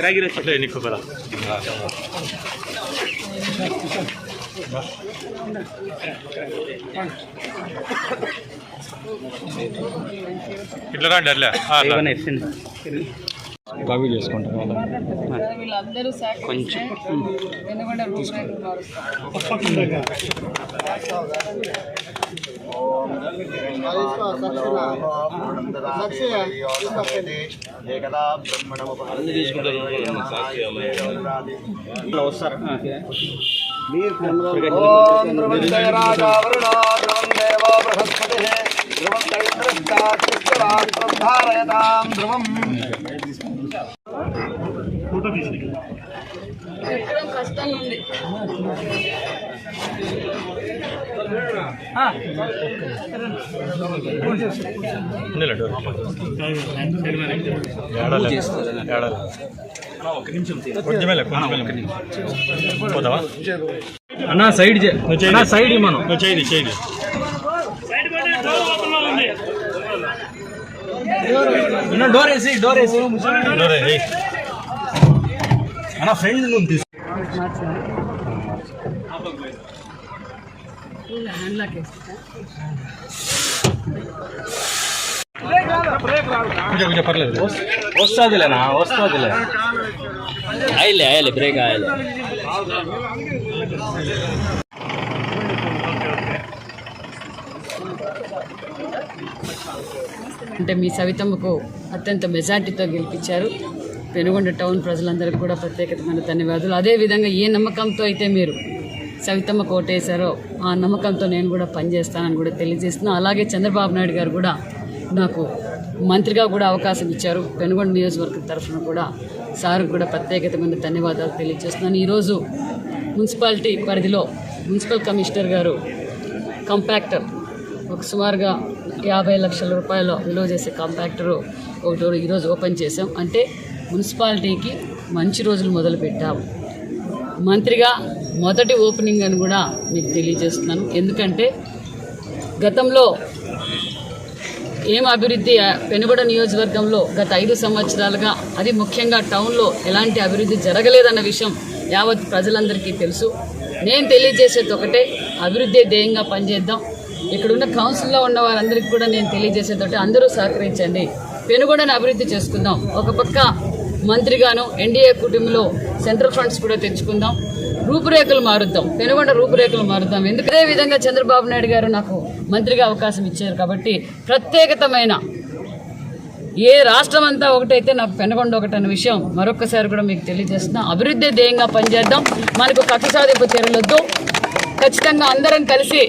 Ragire cioè Nicola. ఇట్లా రండి అట్లా కాపీ చేసుకుంటాం వీళ్ళందరూ కొంచెం. ఎందుకంటే ఓం ధ్రువం రాజా వరుణో ధ్రువం దేవో బృహస్పతి ధ్రువం దైంద్రస్తాక్షరాధారయతాం ధ్రువం ఎక్కడం కష్టంగా ఉంది పోతావా సైడ్ సైడ్ మనం చేయండి చేయండి డోర్ వేసి డోర్ వేసి డోర్ వేసి అన్న ఫ్రెండ్ నువ్వు తీసు కొంచెం పర్లేదు. వస్తుందిలేనా వస్తుందిలే. అయ్యలే అయ్యలే బ్రేక్ అయ్యలే అంటే మీ సవితమ్మకు అత్యంత మెజార్టీతో గెలిపించారు. పెనుగొండ టౌన్ ప్రజలందరికీ కూడా ప్రత్యేకమైన ధన్యవాదాలు. అదేవిధంగా ఏ నమ్మకంతో అయితే మీరు సవితమ్మ ఓటేశారో ఆ నమ్మకంతో నేను కూడా పనిచేస్తానని కూడా తెలియజేస్తున్నాను అలాగే చంద్రబాబు నాయుడు గారు కూడా నాకు మంత్రిగా కూడా అవకాశం ఇచ్చారు. పెనుగొండ నియోజకవర్గం తరఫున కూడా సార్ కూడా ప్రత్యేకమైన ధన్యవాదాలు తెలియజేస్తున్నాను. ఈరోజు మున్సిపాలిటీ పరిధిలో మున్సిపల్ కమిషనర్ గారు కంపాక్టర్ ఒక సుమారుగా యాభై లక్షల రూపాయలు విలువ చేసే కాంపాక్టరు ఒకటి ఈరోజు ఓపెన్ చేసాం అంటే మున్సిపాలిటీకి మంచి రోజులు మొదలు పెట్టాము మంత్రిగా మొదటి ఓపెనింగ్ అని కూడా మీకు తెలియజేస్తున్నాను. ఎందుకంటే గతంలో ఏం అభివృద్ధి పెనుగొడ నియోజకవర్గంలో గత ఐదు సంవత్సరాలుగా అది ముఖ్యంగా టౌన్లో ఎలాంటి అభివృద్ధి జరగలేదన్న విషయం యావత్ ప్రజలందరికీ తెలుసు. నేను తెలియజేసేది ఒకటే అభివృద్ధి ధ్యేయంగా పనిచేద్దాం. ఇక్కడున్న కౌన్సిల్లో ఉన్న వారందరికీ కూడా నేను తెలియజేసేది ఒకటే అందరూ సహకరించండి. పెనుగొడను అభివృద్ధి చేసుకుందాం. ఒక పక్క మంత్రిగాను ఎన్డీఏ కుటుంబంలో సెంట్రల్ ఫండ్స్ కూడా తెచ్చుకుందాం. రూపురేఖలు మారుద్దాం. పెనుగొండ రూపురేఖలు మారుద్దాం. ఎందుకు? అదే విధంగా చంద్రబాబు నాయుడు గారు నాకు మంత్రిగా అవకాశం ఇచ్చారు కాబట్టి ప్రత్యేకతమైన ఏ రాష్ట్రం అంతా ఒకటైతే నాకు పెనగొండ ఒకటి అన్న విషయం మరొకసారి కూడా మీకు తెలియజేస్తున్నా. అభివృద్ధి ధ్యేయంగా పనిచేద్దాం. మనకు కక్ష సాధింపు చర్యలొద్దు ఖచ్చితంగా అందరం కలిసి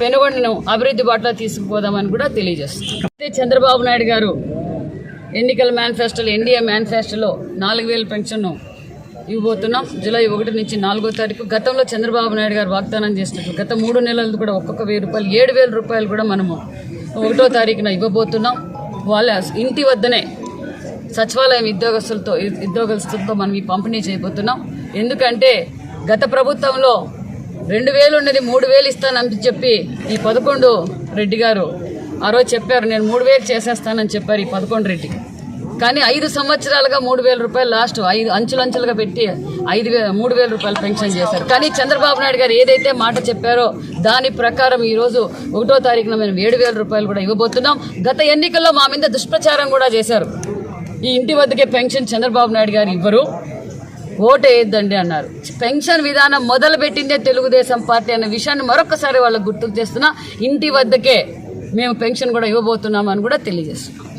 పెనుగొండను అభివృద్ధి బాటలో తీసుకుపోదామని కూడా తెలియజేస్తున్నాం. అయితే చంద్రబాబు నాయుడు గారు ఎన్నికల మేనిఫెస్టోలో ఎన్డీఏ మేనిఫెస్టోలో నాలుగు వేల పెన్షన్ ఇవ్వబోతున్నాం. జూలై ఒకటి నుంచి నాలుగో తారీఖు గతంలో చంద్రబాబు నాయుడు గారు వాగ్దానం చేసినట్టు గత మూడు నెలలు కూడా ఒక్కొక్క వెయ్యి రూపాయలు ఏడు వేల రూపాయలు కూడా మనము ఒకటో తారీఖున ఇవ్వబోతున్నాం. వాళ్ళ ఇంటి వద్దనే సచివాలయం ఉద్యోగస్తులతో ఉద్యోగస్తులతో మనం ఈ పంపిణీ చేయబోతున్నాం. ఎందుకంటే గత ప్రభుత్వంలో రెండు వేలు ఉన్నది మూడు వేలు ఇస్తానని చెప్పి ఈ పదకొండు రెడ్డి గారు ఆ రోజు చెప్పారు నేను మూడు వేలు చేసేస్తానని చెప్పారు ఈ పదకొండు రెడ్డి. కానీ ఐదు సంవత్సరాలుగా మూడు వేల రూపాయలు లాస్ట్ ఐదు అంచులంచులుగా పెట్టి ఐదు వే మూడు వేల రూపాయలు పెన్షన్ చేశారు. కానీ చంద్రబాబు నాయుడు గారు ఏదైతే మాట చెప్పారో దాని ప్రకారం ఈరోజు ఒకటో తారీఖున మేము ఏడు వేల రూపాయలు కూడా ఇవ్వబోతున్నాం. గత ఎన్నికల్లో మా మీద దుష్ప్రచారం కూడా చేశారు. ఈ ఇంటి వద్దకే పెన్షన్ చంద్రబాబు నాయుడు గారు ఇవ్వరు. ఓటు వేయొద్దండి అన్నారు. పెన్షన్ విధానం మొదలు పెట్టిందే తెలుగుదేశం పార్టీ అనే విషయాన్ని మరొకసారి వాళ్ళకు గుర్తుకు చేస్తున్నా. ఇంటి వద్దకే మేము పెన్షన్ కూడా ఇవ్వబోతున్నామని కూడా తెలియజేస్తున్నాం.